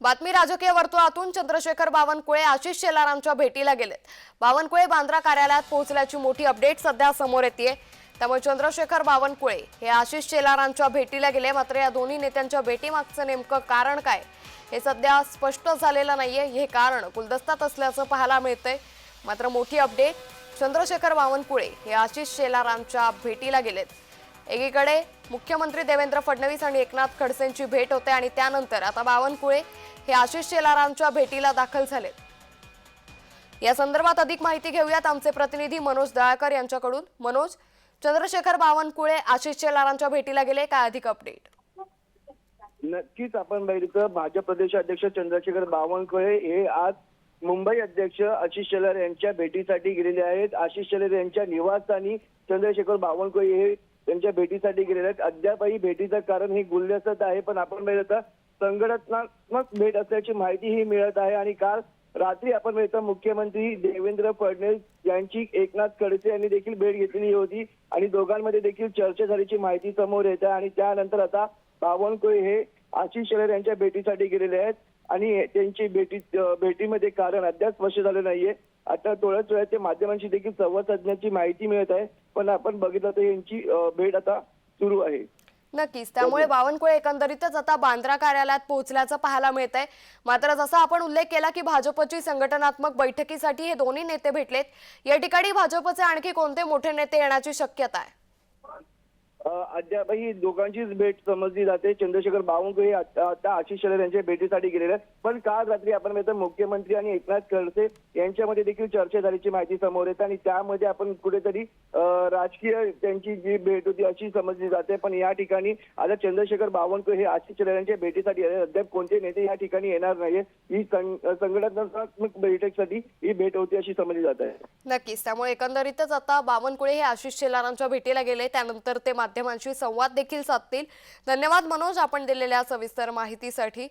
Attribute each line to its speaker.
Speaker 1: बातमी राजकीय वर्तुळातून चंद्रशेखर बावनकुळे आशिष शेलारांच्या भेटीला गेलेत. बावनकुळे बांद्रा कार्यालयात पोहोचल्याची मोठी अपडेट सध्या समोर येते त्यामुळे चंद्रशेखर बावनकुळे हे आशिष शेलारांच्या भेटीला गेले. मात्र या दोन्ही नेत्यांच्या भेटीमागचं नेमकं कारण काय हे सध्या स्पष्ट झालेलं नाहीये. हे कारण गुलदस्तात असल्याचं पाहायला मिळतंय. मात्र मोठी अपडेट चंद्रशेखर बावनकुळे हे आशिष शेलारांच्या भेटीला गेलेत. एकीकडे मुख्यमंत्री देवेंद्र फडणवीस आणि एकनाथ खडसेंची भेट होते आणि त्यानंतर आता बावनकुळे हे आशिष शेलारांच्या भेटीला दाखल झाले या संदर्भात अधिक माहिती घेऊयात आमचे प्रतिनिधी मनोज दळाकर यांच्याकडून. मनोज चंद्रशेखर बावनकुळे आशिष शेलारांच्या भेटीला गेले. काय अधिक अपडेट
Speaker 2: नक्कीच आपण बघितलं भाजप प्रदेशाध्यक्ष चंद्रशेखर बावनकुळे हे आज मुंबई अध्यक्ष आशिष शेलार यांच्या भेटीसाठी गेलेले आहेत. आशिष शेलार यांच्या निवासस्थानी चंद्रशेखर बावनकुळे हे त्यांच्या भेटीसाठी गेलेले आहेत. अद्यापही भेटीचं कारण हे गुल्लसत आहे पण आपण बघितलं संघटनात्मक भेट असल्याची माहिती ही मिळत आहे. आणि काल रात्री आपण बघितलं मुख्यमंत्री देवेंद्र फडणवीस यांची एकनाथ खडसे यांनी देखील भेट घेतलेली होती. आणि दोघांमध्ये देखील चर्चा झाल्याची माहिती समोर येत आहे. आणि त्यानंतर आता बावनकुळे हे आशिष शेलार यांच्या भेटीसाठी गेलेले आहेत. आणि त्यांची भेटी भेटीमध्ये कारण अद्याप स्पष्ट झालं नाहीये. आता थोड्याच वेळात ते माध्यमांशी देखील संवाद साधण्याची माहिती मिळत आहे. पण आपण बघितलं तर यांची भेट आता सुरू आहे.
Speaker 1: नक्कीच. त्यामुळे बावनकुळे एकंदरीतच आता बांद्रा कार्यालयात पोहोचल्याचं पाहायला मिळत आहे मात्र जसा आपण उल्लेख केला की भाजपची संघटनात्मक बैठकीसाठी हे दोन्ही नेते भेटलेत. या ठिकाणी भाजपचे आणखी कोणते मोठे नेते येण्याची शक्यता आहे?
Speaker 2: अद्यापही दोघांचीच भेट समजली जाते. चंद्रशेखर बावनकुळे हे आता आशिष शेलार यांच्या भेटीसाठी गेलेले आहेत. पण काल रात्री आपण मुख्यमंत्री आणि एकनाथ खडसे यांच्यामध्ये देखील चर्चा झाल्याची माहिती समोर येते आणि त्यामध्ये आपण कुठेतरी राजकीय त्यांची जी भेट होती अशी समजली जाते. पण या ठिकाणी आता चंद्रशेखर बावनकुळे हे आशिष शेलार यांच्या भेटीसाठी आले. अद्याप कोणते नेते या ठिकाणी येणार नाहीये. ही संघटनात्मक बैठकसाठी ही भेट होती अशी समजली जात. आहे
Speaker 1: नक्कीच. त्यामुळे एकंदरीतच आता बावनकुळे हे आशिष शेलारांच्या भेटीला गेले. त्यानंतर ते माध्यमांशी संवाद देखील साधतील. धन्यवाद मनोज आपण दिलेल्या सविस्तर माहितीसाठी.